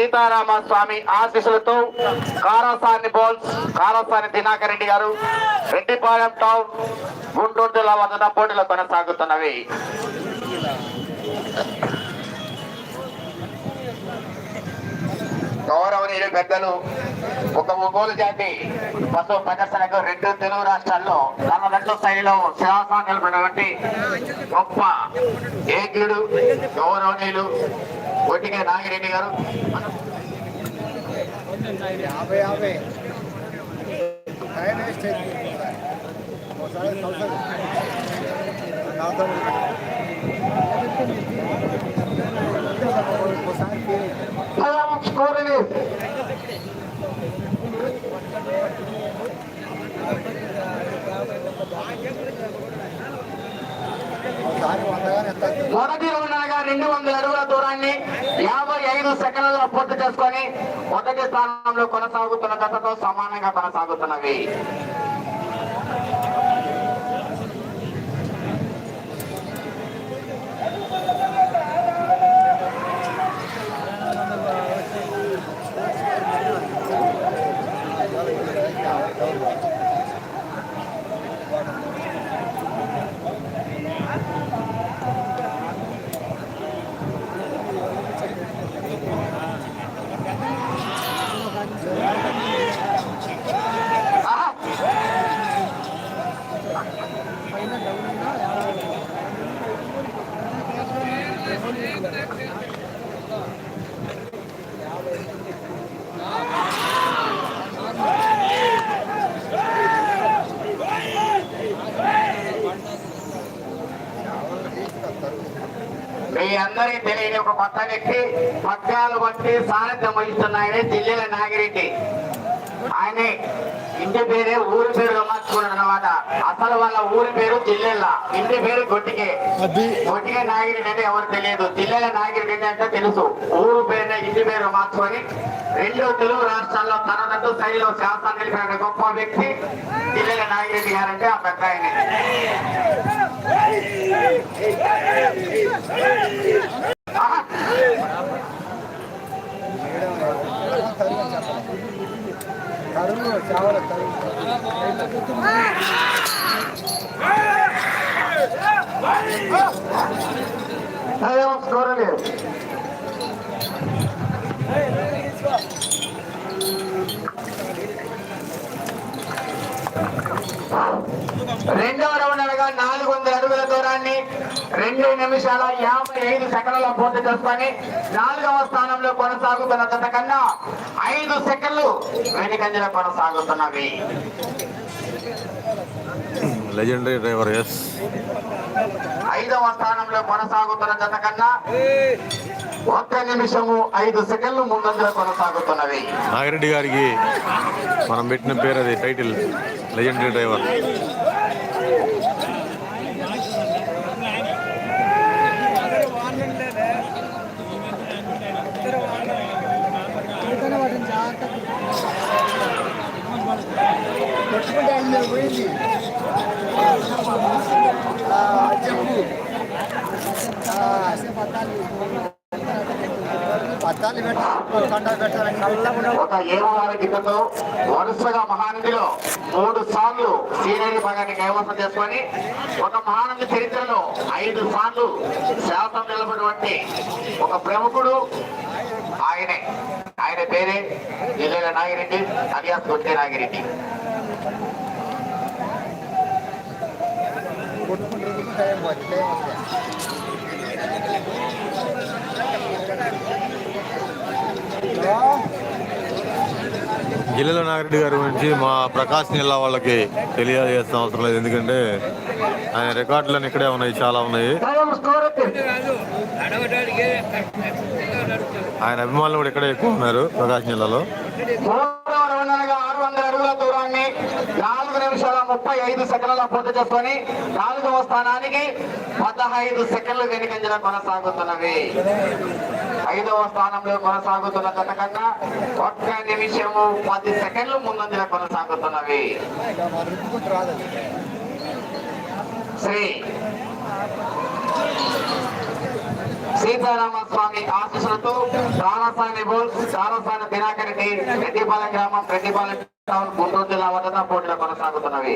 సీతారామ స్వామి ఆశీస్సులతో కారాసాని బోల్స్ కారాసాని దినాకర్ రెడ్డి గారు రెడ్డిపాలెం టౌన్ గుంటూరు జిల్లా వద్ద పోటీలు కొనసాగుతున్నవి. గౌరవనీయులు పెద్దలు ఒక ఒంగోలు జాతి పశు ప్రదర్శనకు రెండు తెలుగు రాష్ట్రాల్లో తన రెండు శైలిలో శాసనం నిలబడినటువంటి గొప్ప ఏజ్ఞుడు గౌరవనీయులు ఒట్టిగా నాగిరెడ్డి గారు. యాభై స్కోర్ మొదటి రెండు వందల అడుగుల దూరాన్ని యాభై ఐదు సెకండ్లలో పూర్తి చేసుకొని మొదటి స్థానంలో కొనసాగుతున్న జతతో సమానంగా కొనసాగుతున్నవి. అందరికీ తెలియని ఒక కొత్త వ్యక్తి పద్యాలు బట్టి సారథ్యం వహిస్తున్నాయని జిల్లేల నాగిరెడ్డి. ఆయన ఇంటి పేరే ఊరి పేరు మార్చుకున్నాడు అనమాట అసలు వాళ్ళ ఊరి పేరు జిల్లెల్ల ఇంటి పేరు గొట్టికే. గొట్టికే నాగిరెడ్డి అంటే ఎవరు తెలియదు. జిల్లెల నాగిరెడ్డి అంటే తెలుసు. ఊరు పేరునే ఇంటి పేరు మార్చుకొని రెండు తెలుగు రాష్ట్రాల్లో తనదంటూ శైలిలో శాసనం నిలిపిన గొప్ప వ్యక్తి జిల్లెల నాగిరెడ్డి గారంటే ఆ పెద్ద ఆయనే. స్కోర్ లేదు. రెండవ రౌండ్ అనగా నాలుగు వందల అడుగుల దూరాన్ని రెండు నిమిషాల యాభై ఐదు సెకండ్ల పూర్తి చేసుకొని నాలుగవ స్థానంలో కొనసాగుతున్న జత కన్నా ఐదు సెకండ్లు వెనుకంజలో కొనసాగుతున్నవి. లెజెండరీ డ్రైవర్ ఎస్ ఐదవ స్థానంలో కొనసాగుతున్న జత కన్నా ఒక్క నిమిషము ఐదు సెకండ్లు ముందంజలో కొనసాగుతున్నవి. నాగిరెడ్డి గారికి మనం పెట్టిన పేరు అది టైటిల్ లెజెండరీ డ్రైవర్ కొట్టుకుంటే ఆయన మీద పోయింది చెప్పు పద్దాలు పెట్టాలి ఒక ఏమవారి గిద్దతో వరుసగా మహానదిలో మూడు సార్లు సీనియర్ భాగాన్ని కైవసం చేసుకొని ఒక మహానది చరిత్రలో ఐదు సార్లు శాతం నిలబడినటువంటి ఒక ప్రముఖుడు ఆయనే. ఆయన పేరే జిల్లాల నాగిరెడ్డి అలియాస్ కొట్టే నాగిరెడ్డి. జిల్లాలో నాగిరెడ్డి గారి గురించి మా ప్రకాశ్ జిల్లా వాళ్ళకి తెలియజేసిన అవసరం లేదు. ఎందుకంటే ఆయన రికార్డులను ఇక్కడే ఉన్నాయి చాలా ఉన్నాయి. ఆయన అభిమానులు కూడా ఇక్కడే ఎక్కువ ఉన్నారు ప్రకాశం జిల్లాలో. ఆరు వందల అడుగుల దూరాన్ని నాలుగు నిమిషాల ముప్పై ఐదు సెకండ్ల పూర్తి చేసుకొని నాలుగవ స్థానానికి పదహైదు సెకండ్లు వెనుకంజల కొనసాగుతున్నవి. ఐదవ స్థానంలో కొనసాగుతున్న గత కన్నా ఒక్క నిమిషము పది సెకండ్లు ముందంజల కొనసాగుతున్నవి. శ్రీ సీతారామస్వామి ఆశీస్సులతో రామస్వామి బోల్ రామస్వామి దినాకర్ రెడ్డి రెడ్డిపాలెం గ్రామం రెడ్డిపాలెం టౌన్ గుంటూరు జిల్లా వద్ద పోటీలు కొనసాగుతున్నవి.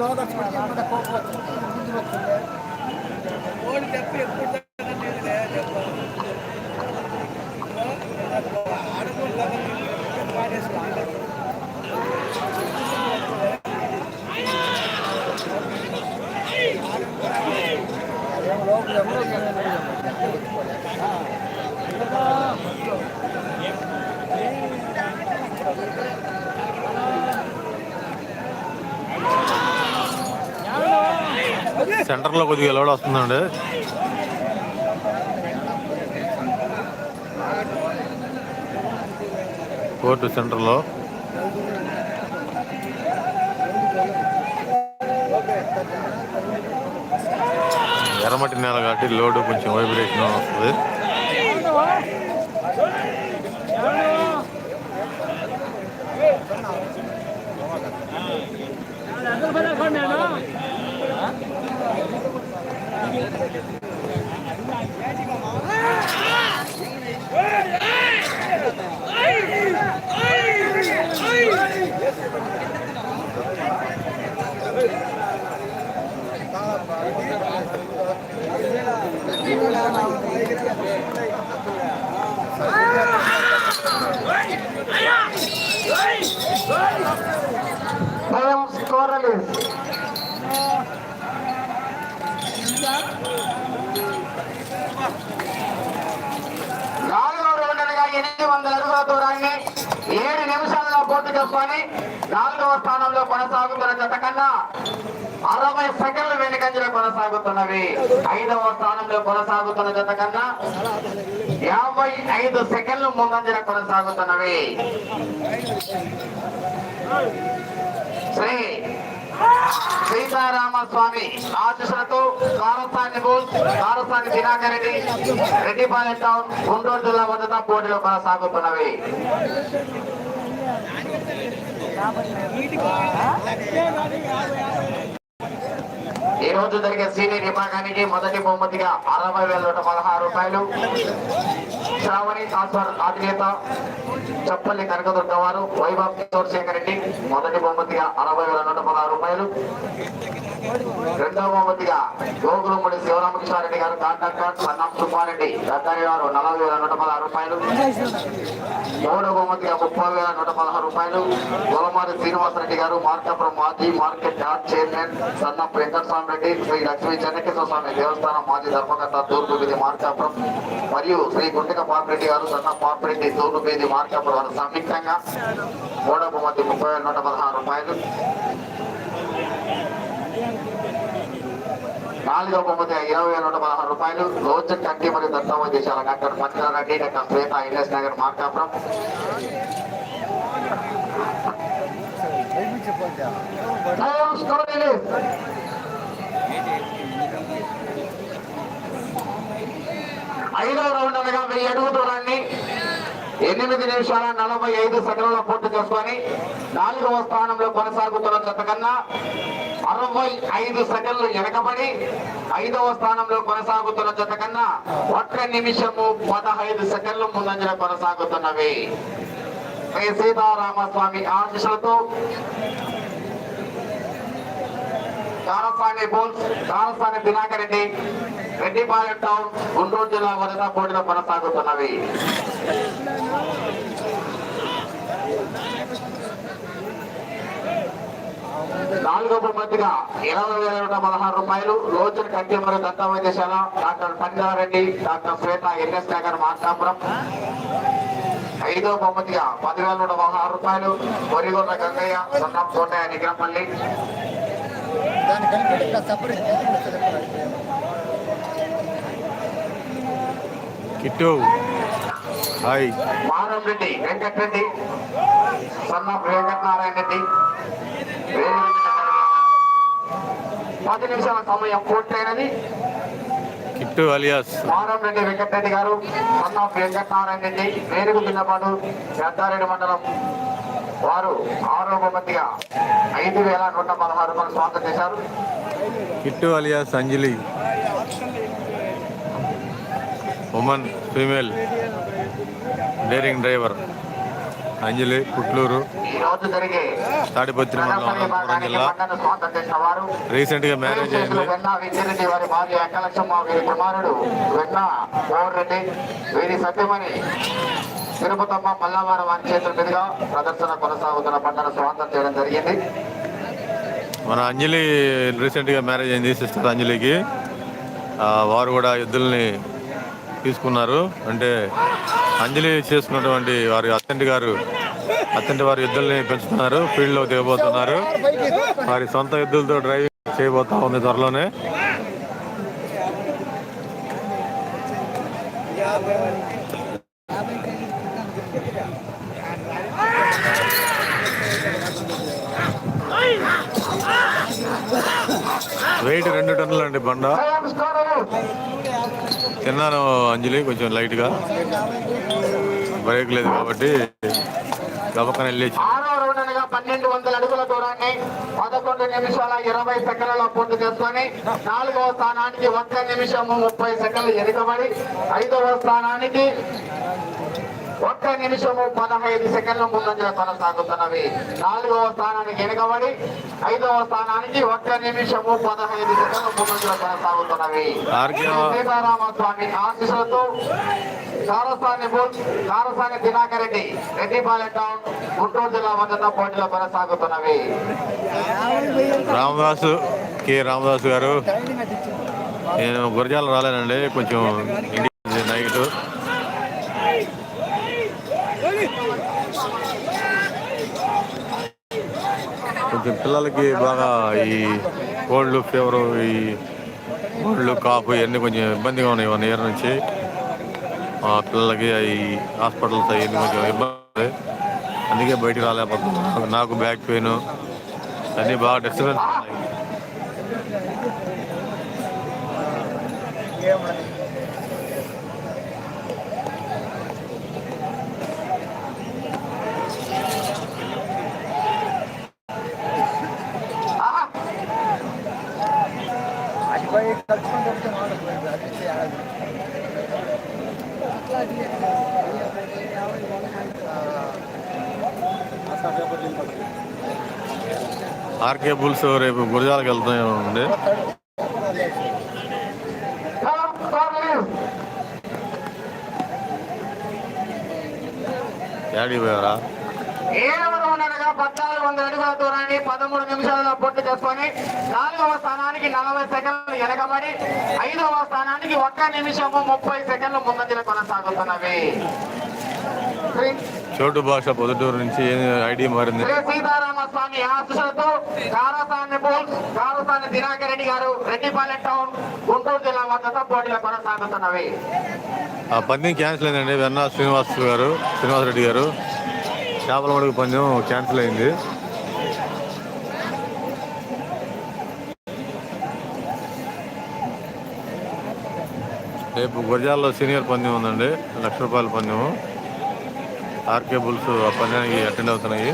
లోగా వచ్చి కోపం వచ్చింది? ముందు వచ్చింది సెంటర్లో కొద్దిగా లోడ్ వస్తుందండి. కోర్టు సెంటర్లో. ఎర్రమట్టి నేల కాబట్టి లోడ్ కొంచెం వైబ్రేషన్ వస్తుంది స్కోరలు నాలుగో రౌండ్లుగా ఎనిమిది వందల అడుగుల దూరాన్ని ఏడు నిమిషాలలో పూర్తి చేసుకొని నాలుగవ స్థానంలో కొనసాగుతున్న జత కన్నా అరవై సెకండ్లు వెనుకంజలో కొనసాగుతున్నవి. ఐదవ స్థానంలో కొనసాగుతున్న జత కన్నా యాభై ఐదు సెకండ్లు ముందంజల కొనసాగుతున్నవి. శ్రీ సీతారామస్వామి ఆశీస్సులతో కారస్థాని బోల్ భారతాన్ని దినాకర్ రెడ్డి రెడ్డిపాలెం టౌన్ గుంటూరు జిల్లా వద్ద పోటీలో కొనసాగుతున్నవి. ఈ రోజు జరిగే సీనియర్ విభాగానికి మొదటి బహుమతిగా అరవై వేల నూట పదహారు రూపాయలు. శ్రావణి సాస్వర్ అధినేత చప్పల్లి కనకదుర్గ వారు వైభవ్ కిషోర్ శేఖర్ రెడ్డి మొదటి బహుమతిగా అరవై వేల నూట పదహారు రూపాయలు. రెండవ బహుమతిగా గోగులముడి శివరామకృష్ణారెడ్డి గారు కాంట్రాక్టర్ సన్నం సుబ్బారెడ్డి దత్తారి గారు నలభై వేల నూట పదహారు రూపాయలు. మూడవ బహుమతిగా ముప్పై వేల నూట పదహారు రూపాయలు. గొలమారి శ్రీనివాసరెడ్డి గారు మార్కాపురం మాజీ మార్కెట్ యార్డ్ చైర్మన్ సన్నప్ వెంకటస్వామి రెడ్డి శ్రీ లక్ష్మీ చెన్నకేశ్వర స్వామి దేవస్థానం మాజీ ధర్మకర్త తూర్పు విధి మార్కాపురం మరియు శ్రీ గుంటిక పాపిరెడ్డి గారు సన్న పాపిరెడ్డి తూర్పు వీధి మార్కాపురం వారు సంయుక్తంగా మూడవ బహుమతి ముప్పై నూట పదహారు రూపాయలు. నాలుగవ బహుమతి ఇరవై వేల నూట పదహారు రూపాయలు. రోజు కంటి మరియు దత్తమ చేశారు డాక్టర్ పత్రారెడ్డి డాక్టర్ శ్వేత ఇల్లేస్ నగర్ మార్కాపురం. చెప్పండి. ఐదవ రౌండ్ అనగా వెయ్యి అడుగు దూరాన్ని ఎనిమిది నిమిషాల నలభై ఐదు సెకండ్ల పూర్తి చేసుకొని నాలుగవ స్థానంలో కొనసాగుతున్న జత కన్నా అరవై ఐదు సెకండ్లు వెనకబడి ఐదవ స్థానంలో కొనసాగుతున్న జత కన్నా ఒక్క నిమిషము పదహైదు సెకండ్లు ముందంజల కొనసాగుతున్నవి. శ్రీ సీతారామస్వామి ఆశిషులతో కారస్వామి బోల్స్ కారస్వామి దినాకర్ రెడ్డి రెడ్డిపాలెం టౌన్ గుంటూరు జిల్లా వరద పోటీలో కొనసాగుతున్నవి. నాలుగో బహుమతిగా ఇరవై వేల నూట పదహారు రూపాయలు రోజుల కంటి మరియు దంత వైద్యశాల doctor పంజారెడ్డి doctor Swetha N S Nagar Markapuram. ఐదో బహుమతిగా పదివేల నూట పదహారు రూపాయలు వరిగొండ గంగయ్య సొన్నం కోటయ్య నిగ్రపల్లి దాన్ని కలిపి సపరేట్ కిట్టు. హాయ్. మారం రెడ్డి వెంకటరెడ్డి సన్న వెంకటనారాయణ రెడ్డి. పది నిమిషాల సమయం పూర్తయినది. కిట్టు అలియాస్. మారంరెడ్డి వెంకటరెడ్డి గారు సన్న వెంకటనారాయణ రెడ్డి వేరుగు పిల్లపాటు పెద్దారెడ్డి మండలం వారు ఆరో బహుమతిగా ఐదు వేల నూట పదహారు రూపాయలు స్వాగతం చేశారు. Kittu alias Anjali woman female daring driver Anjali Putluru Tadipatri మండలం జిల్లా. వారు రీసెంట్గా మ్యారేజ్ అయింది. కుమారుడు వెన్న మోహన్ రెడ్డి వీరి సత్యమణి తిరుపతమ్మ మల్లవారం వారి చేతుల మీదుగా ప్రదర్శన కొనసాగుతున్న పంటను స్వాగతం చేయడం జరిగింది. మన అంజలి రీసెంట్గా మ్యారేజ్ అయింది సిస్టర్ అంజలికి. వారు కూడా ఎద్దుల్ని తీసుకున్నారు. అంటే అంజలి చేసుకున్నటువంటి వారి అత్తంటి గారు అత్తంటి వారి ఎద్దుల్ని పెంచుతున్నారు ఫీల్డ్లో దిగబోతున్నారు. వారి సొంత ఎద్దులతో డ్రైవింగ్ చేయబోతా ఉంది త్వరలోనే. వెయిట్ రెండు టన్నులు అండి బండ. తిన్నాను అంజలి కొంచెం లైట్గా. బ్రేక్ లేదు కాబట్టి గబక్కన వెళ్ళి రౌండ్ అనగా పన్నెండు వందల అడుగుల దూరాన్ని పదకొండు నిమిషాల ఇరవై సెకండ్లలో పూర్తి చేసుకొని నాలుగవ స్థానానికి ఒక్క నిమిషము ముప్పై సెకండ్లు ఎదుకబడి ఐదవ స్థానానికి ఒక్క నిమిషము పదహైదు సెకండ్ల ముందంజల కొనసాగుతున్నవి. నాలుగవ స్థానానికి వెనుకబడి ఐదవ స్థానానికి ఒక్క నిమిషము పదహైదు సెకండ్ల ముందంజల కొనసాగుతున్నవి. ఆర్కే సీతారామ స్వామి ఆశీస్సులతో కారసాని బోల్ కారసాని దినాకర్ రెడ్డి రెడ్డిపాలెం టౌన్ గుంటూరు జిల్లా భద్రతా పోటీలో కొనసాగుతున్నవి. రామదాసు కె రామదాసు గారు. నేను గురజాల రాలేనండి కొంచెం నైట్ కొంచెం పిల్లలకి బాగా ఈ కోల్డ్ ఫీవర్ ఈ కోల్డ్ కాఫ్ ఇవన్నీ కొంచెం ఇబ్బందిగా ఉన్నాయి వన్ ఇయర్ నుంచి. మా పిల్లలకి ఈ హాస్పిటల్స్ అవన్నీ కొంచెం ఇబ్బంది. అందుకే బయటికి రాలేకపోతున్నాను నాకు బ్యాక్ పెయిన్ అన్నీ బాగా డిస్టర్బెన్స్ ఉన్నాయి. ఆర్కే బుల్స్ రేపు గురజాలకు వెళ్తాయండి యాడి పోయారా? పద్నాలుగు వందల అడుగుల దూరాన్ని పదమూడు నిమిషాలలో పూర్తి చేసుకొని నాలుగవ స్థానానికి నలభై సెకండ్లు వెనకబడి ఐదవ స్థానానికి ఒక్క నిమిషము ముప్పై సెకండ్లు ముందంజలు కొనసాగుతున్నవి. చోటు భాష పొద్దుటూరు నుంచి ఐడి మారింది. శ్రీ సీతారామ స్వామి ఆశీస్సులతో కారసాని బోల్ కారసాని దినాకర్ రెడ్డి గారు రెడ్డిపాలెం టౌన్ గుంటూరు జిల్లా వద్ద పోటీలో కొనసాగుతున్నవి. ఆ పందెం క్యాన్సిల్ అయిందండి వెన్నా శ్రీనివాస్ గారు శ్రీనివాస్ రెడ్డి గారు. చేపల మడుగు పందెం క్యాన్సిల్ అయింది. రేపు గురజాల్లో సీనియర్ పందెం ఉందండి లక్ష రూపాయల పందెం. ఆర్కే బుల్స్ ఆ పందెానికి అటెండ్ అవుతున్నాయి.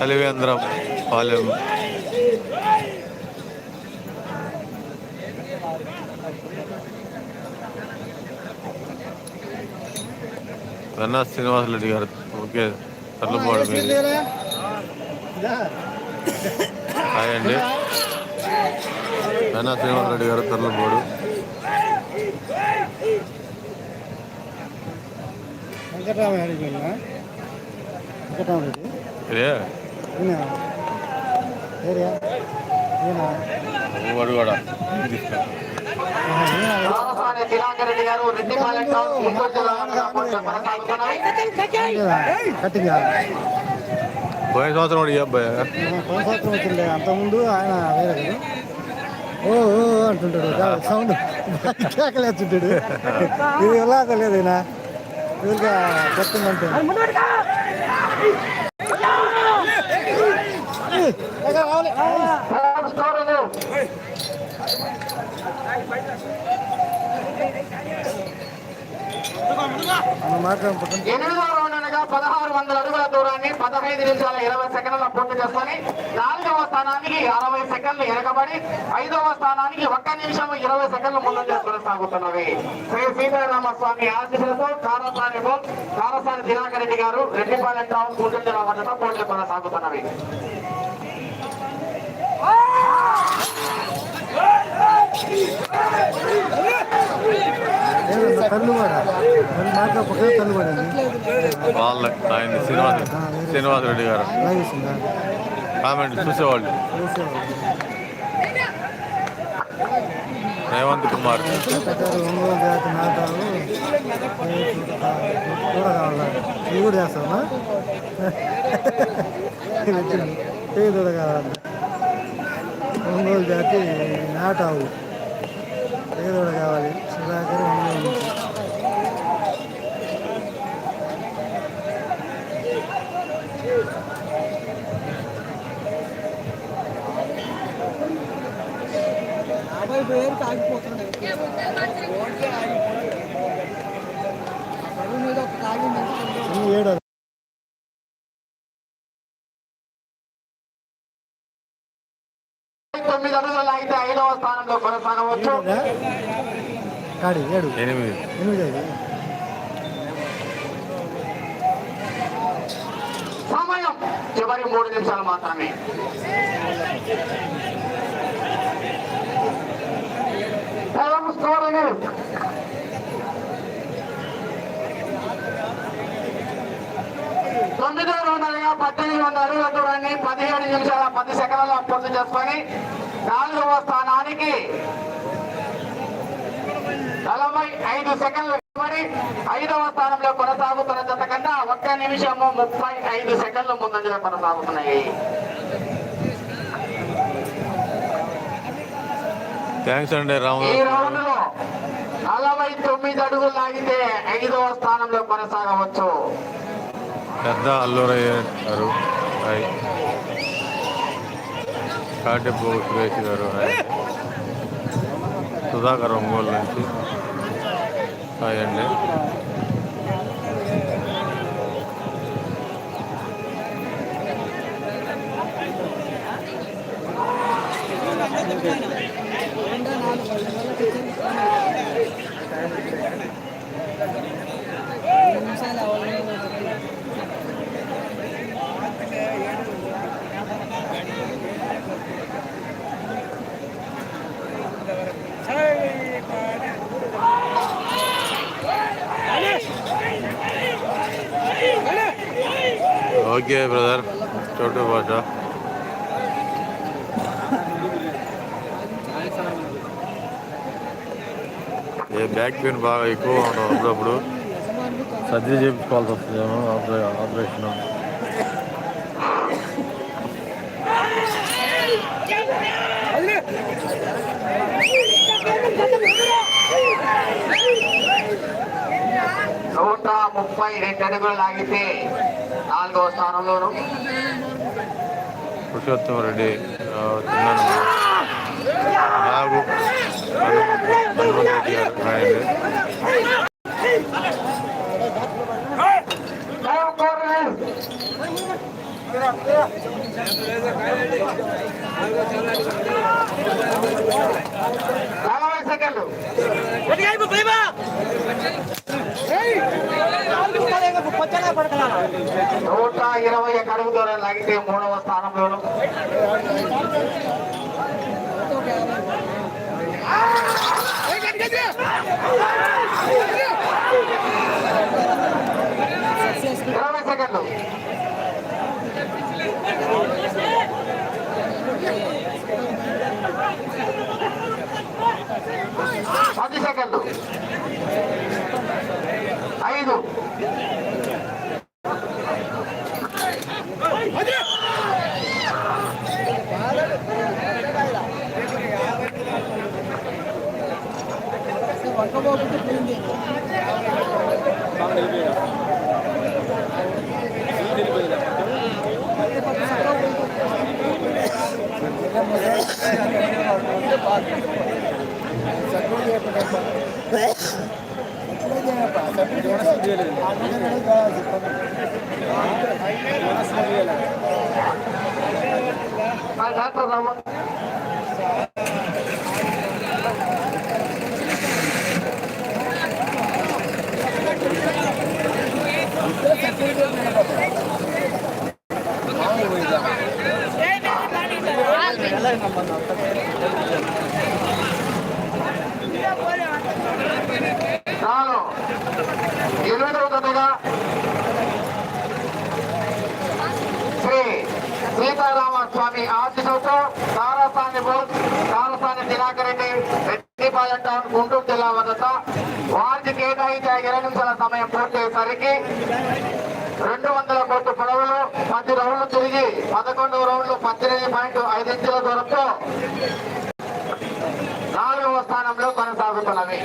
కలివేంద్రం పాలెం. వెన్నా శ్రీనివాసరెడ్డి గారు. ఓకే తర్లుపాడు మీది హాయ్ అండి. వెన్నా శ్రీనివాసరెడ్డి గారు తర్లుపాడు రెడ్డి గారు రెడ్డిపాలెం టౌన్ గుంటూరు జిల్లా వద్ద పోటీలో కొనసాగుతున్నవి కట్టింగ్ పోయిన సంవత్సరం కూడా ఈ అబ్బాయి పోయిన సంవత్సరం వచ్చిండే అంతకుముందు ఆయన వేరే కదా ఓ ఓ ఓ అంటుంటాడు గా- సౌండ్ కేకలేస్తుంటాడు ఇది ఎలా లేదు ఈయన ఊరిగా చెప్తుందంటే రావాలి స్కోరులు మనం మాట్లాడుకుంటాం ఎనిమిదవ రౌండ్ అనగా పదహారు వందల అడుగుల దూరాన్ని పదహైదు నిమిషాల ఇరవై సెకండ్ల పూర్తి చేసుకొని నాలుగవ స్థానానికి అరవై సెకండ్లు ఎరగబడి ఐదవ స్థానానికి ఒక్క నిమిషం ఇరవై సెకండ్లు ముందంజ కొనసాగుతున్నవి. శ్రీ సీతారామస్వామి ఆశీస్సులతో కారసాని బోల్ కారసాని దినాకర్ రెడ్డి గారు రెడ్డిపాలెం టౌన్ గుంటూరు వద్దతో పోటీ కొనసాగుతున్నవి. వాళ్ళ ఆయన శ్రీనివాస్ శ్రీనివాస్ రెడ్డి గారు. కామెంట్ చూసేవాళ్ళు. రేవంత్ కుమార్. పెట్టారు ఒంగోలు కూడా కావాలా ఇవి కూడా చేస్తావా కావాలి ఒంగోలు జాతి నాటావు. ఇవి కూడా కావాలి. సుధాకర్ ఒంగోలు. పేరుకి ఆగిపోతున్నాయి మీద ఒక లాగితే ఐదవ స్థానంలో కొనసాగవచ్చు. ఏడు ఎనిమిది. ఎనిమిది సమయం చివరి మూడు నిమిషాలు మాత్రమే. తొమ్మిది వందలుగా పద్దెనిమిది వందల అడుగుల దూరాన్ని పదిహేడు నిమిషాల పది సెకండ్ల పూర్తి చేసుకొని నాలుగవ స్థానానికి నలభై ఐదు సెకండ్లు మరి ఐదవ స్థానంలో కొనసాగుతున్న జత కన్నా ఒక్క నిమిషము ముప్పై ఐదు సెకండ్లు ముందంజలో కొనసాగుతున్నాయి. థ్యాంక్స్ అండి ఈ రాము రౌండ్లో నలభై తొమ్మిది అడుగులు లాగితే ఐదవ స్థానంలో కొనసాగవచ్చు. పెద్ద గారు హాయ్ కాటెప్పు సురేష్ గారు హాయ్ సుధాకర్ ఒంగోలు నుంచి హాయ్ అండి రెండో ఓకే బ్రదర్. చోటు భాష ఏ బ్యాక్ పెయిన్ బాగా ఎక్కువ ఉండవు అప్పుడప్పుడు. సర్జరీ చేయించుకోవాల్సి వస్తుందేమో ఆపరేషన్ ఆపరేషన్ నూట ముప్పై రెండు అడుగులు లాగితే నాలుగవ స్థానంలోను. పురుషోత్తమ రెడ్డి ఆ, తిన్నాను. నూట ఇరవై ఒక అడుగు దూరం లాగితే మూడవ స్థానంలోను. ఇరవై సెకండ్లు. పది సెకండ్లు. ఐదు. పక్కబోకుంటే పోయింది సర్టిఫికేట్ సర్టిఫికేట్ సీతారామస్వామి స్వామి తారాసాని బోస్ తారసాని దినాకర్ రెడ్డి రెడ్డిపాలెం టౌన్ గుంటూరు జిల్లా వద్ద వారికి కేటాయించిన ఇరవై నిమిషాల సమయం పూర్తయ్యేసరికి రెండు వందల కోట్ల పొడవులు పది రౌండ్లు తిరిగి పదకొండు రౌండ్లు పద్దెనిమిది పాయింట్ ఐదు ఇంచుల దూరంతో నాలుగవ స్థానంలో కొనసాగుతున్నవి